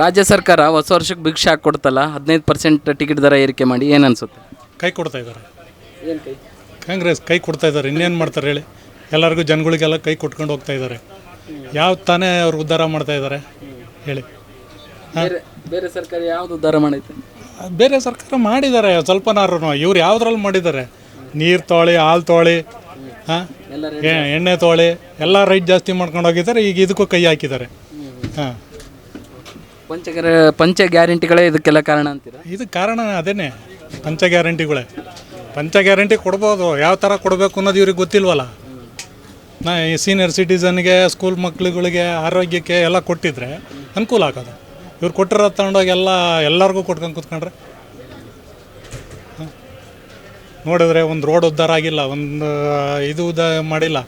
ರಾಜ್ಯ ಸರ್ಕಾರ ಹೊಸ ವರ್ಷಕ್ಕೆ ಭಿಕ್ಷೆ ಹಾಕ್ಕೊಡ್ತಲ್ಲ ಹದಿನೈದು ಪರ್ಸೆಂಟ್ ಟಿಕೆಟ್ ದರ ಏರಿಕೆ ಮಾಡಿ ಏನು ಅನಿಸುತ್ತೆ? ಕೈ ಕೊಡ್ತಾ ಇದ್ದಾರೆ. ಕಾಂಗ್ರೆಸ್ ಕೈ ಕೊಡ್ತಾ ಇದ್ದಾರೆ ಇನ್ನೇನು ಮಾಡ್ತಾರೆ ಹೇಳಿ. ಎಲ್ಲರಿಗೂ ಜನಗಳಿಗೆಲ್ಲ ಕೈ ಕೊಟ್ಕೊಂಡು ಹೋಗ್ತಾ ಇದ್ದಾರೆ. ಯಾವ ತಾನೇ ಅವ್ರು ಉದ್ಧಾರ ಮಾಡ್ತಾ ಇದ್ದಾರೆ ಹೇಳಿ. ಬೇರೆ ಬೇರೆ ಸರ್ಕಾರ ಯಾವುದು ಉದ್ಧಾರ ಮಾಡೈತೆ? ಬೇರೆ ಸರ್ಕಾರ ಮಾಡಿದ್ದಾರೆ ಸ್ವಲ್ಪನಾರು ಇವ್ರು ಯಾವುದ್ರಲ್ಲಿ ಮಾಡಿದ್ದಾರೆ? ನೀರು ತೋಳಿ ಹಾಲು ತೋಳಿ ಹಾಂ? ಎಣ್ಣೆ ತೋಳಿ ಎಲ್ಲ ರೈಟ್ ಜಾಸ್ತಿ ಮಾಡ್ಕೊಂಡು ಹೋಗಿದ್ದಾರೆ ಈಗ ಇದಕ್ಕೂ ಕೈ ಹಾಕಿದ್ದಾರೆ. ಹಾಂ. ಪಂಚಗ್ಯಾರ ಪಂಚ ಗ್ಯಾರಂಟಿಗಳೇ ಇದಕ್ಕೆಲ್ಲ ಕಾರಣ ಅಂತೀರಾ? ಇದಕ್ಕೆ ಕಾರಣ ಅದೇನೆ. ಪಂಚ ಗ್ಯಾರಂಟಿಗಳೇ. ಪಂಚ ಗ್ಯಾರಂಟಿ ಕೊಡ್ಬೋದು. ಯಾವ ಥರ ಕೊಡಬೇಕು ಅನ್ನೋದು ಇವ್ರಿಗೆ ಗೊತ್ತಿಲ್ವಲ್ಲ? ನಾ ಈ ಸೀನಿಯರ್ ಸಿಟಿಸನ್ಗೆ ಸ್ಕೂಲ್ ಮಕ್ಳುಗಳಿಗೆ ಆರೋಗ್ಯಕ್ಕೆ ಎಲ್ಲ ಕೊಟ್ಟಿದ್ರೆ ಅನುಕೂಲ ಆಗೋದು. ಇವ್ರು ಕೊಟ್ಟಿರೋ ತಗೊಂಡೋಗಿ ಎಲ್ಲ, ಎಲ್ಲರಿಗೂ ಕೊಟ್ಕೊಂಡು ಕೂತ್ಕೊಂಡ್ರೆ? ನೋಡಿದ್ರೆ ಒಂದು ರೋಡ್ ಉದ್ಧಾರ ಆಗಿಲ್ಲ, ಒಂದು ಇದು ಉದ್ದ ಮಾಡಿಲ್ಲ.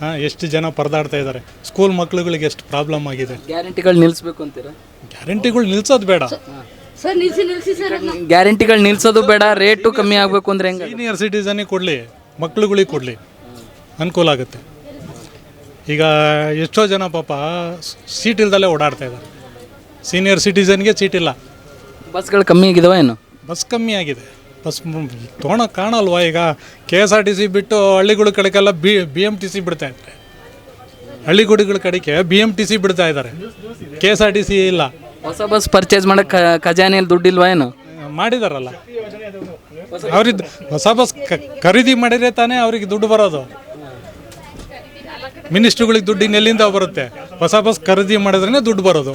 ಹಾಂ ಎಷ್ಟು ಜನ ಪರದಾಡ್ತಾ ಇದ್ದಾರೆ? ಸ್ಕೂಲ್ ಮಕ್ಳುಗಳಿಗೆ ಎಷ್ಟು ಪ್ರಾಬ್ಲಮ್ ಆಗಿದೆ? ಗ್ಯಾರಂಟಿಗಳು ನಿಲ್ಲಿಸ್ಬೇಕು ಅಂತೀರಾ? ಗ್ಯಾರಂಟಿಗಳು ನಿಲ್ಸೋದು ಬೇಡ. ಸರ್ ನಿಲ್ಸಿ ನಿಲ್ಸಿ ಸರ್ ಗ್ಯಾರಂಟಿಗಳು ನಿಲ್ಸೋದು ಬೇಡ ರೇಟು ಕಮ್ಮಿ ಆಗಬೇಕು ಅಂದ್ರೆ ಹೆಂಗೆ ಸೀನಿಯರ್ ಸಿಟಿಸನಿಗೆ ಕೊಡಲಿ ಮಕ್ಳುಗಳಿಗೆ ಕೊಡಲಿ ಅನುಕೂಲ ಆಗುತ್ತೆ. ಈಗ ಎಷ್ಟೋ ಜನ ಪಾಪ ಸೀಟ್ ಇಲ್ದಲ್ಲೇ ಓಡಾಡ್ತಾ ಇದ್ದಾರೆ. ಸೀನಿಯರ್ ಸಿಟಿಸನ್ಗೆ ಸೀಟ್ ಇಲ್ಲ. ಬಸ್ಗಳು ಕಮ್ಮಿ ಆಗಿದಾವ ಏನು? ಬಸ್ ಕಮ್ಮಿ ಆಗಿದೆ. ಬಸ್ ತೊಗೊಳಕ್ಕೆ ಕಾಣಲ್ವಾ? ಈಗ K S R T C ಬಿಟ್ಟು ಹಳ್ಳಿಗಳ ಕಡೆಗೆಲ್ಲ B B M T C ಬಿಡ್ತಾ ಇದ್ದಾರೆ. ಹಳ್ಳಿಗುಡಿಗಳ ಕಡೆಗೆ ಬಿ ಎಂ ಟಿ ಸಿ ಬಿಡ್ತಾ ಇದ್ದಾರೆ. K S R T C ಇಲ್ಲ. ಹೊಸ ಬಸ್ ಪರ್ಚೇಸ್ ಮಾಡಕ್ಕೆ ಖಜಾನೆಯಲ್ಲಿ ದುಡ್ಡಿಲ್ವಾ ಏನು? ಮಾಡಿದಾರಲ್ಲ. ಅವ್ರಿದ್ದು ಹೊಸ ಬಸ್ ಖರೀದಿ ಮಾಡಿದ್ರೆ ತಾನೇ ಅವ್ರಿಗೆ ದುಡ್ಡು ಬರೋದು. ಮಿನಿಸ್ಟ್ರುಗಳಿಗೆ ದುಡ್ಡಿನ ಎಲ್ಲಿಂದ ಬರುತ್ತೆ? ಹೊಸ ಬಸ್ ಖರೀದಿ ಮಾಡಿದ್ರೇ ದುಡ್ಡು ಬರೋದು.